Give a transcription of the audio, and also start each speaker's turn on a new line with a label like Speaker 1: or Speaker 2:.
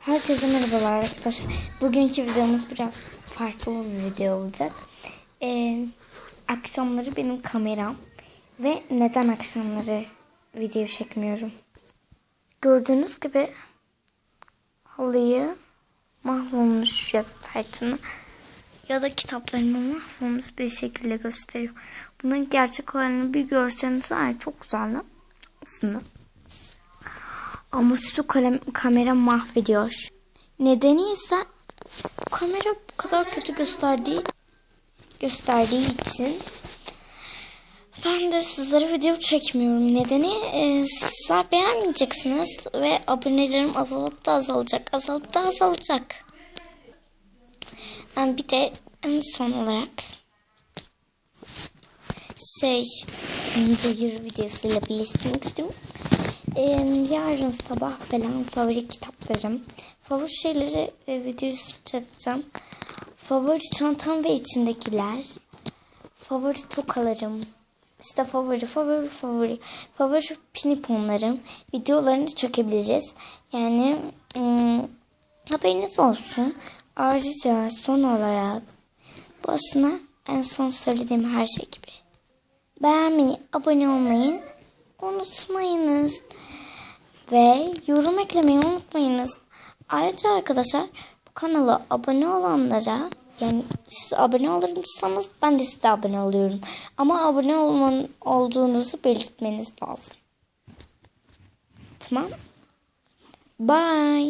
Speaker 1: Herkese merhabalar arkadaşlar. Bugünkü videomuz biraz farklı bir video olacak. Ee, akşamları benim kameram ve neden akşamları video çekmiyorum? Gördüğünüz gibi halıyı mahvolmuş ya taytını ya da kitaplarımı mahvolmuş bir şekilde gösteriyor. Bunun gerçek halini bir görseniz ya, çok güzel aslında. Ama şu kalem, kamera mahvediyor. Nedeni ise kamera bu kadar kötü gösterdiği gösterdiği için ben de sizlere video çekmiyorum. Nedeni e, sizler beğenmeyeceksiniz ve abonelerim azalıp da azalacak. Azalıp da azalacak. Yani bir de en son olarak şey duyuru videosuyla birleştirmek istedim. Ee, yarın sabah falan favori kitaplarım, favori şeyleri e, videosu çekeceğim. Favori çantam ve içindekiler, favori tokalarım, işte favori, favori, favori, favori piniponlarım videolarını çekebiliriz. Yani ım, haberiniz olsun. Ayrıca son olarak bu aslında en son söylediğim her şey gibi. Beğenmeyi, abone olmayı unutmayınız. Ve yorum eklemeyi unutmayınız. Ayrıca arkadaşlar bu kanala abone olanlara yani siz abone olursanız ben de size abone oluyorum. Ama abone olman, olduğunuzu belirtmeniz lazım. Tamam. Bye.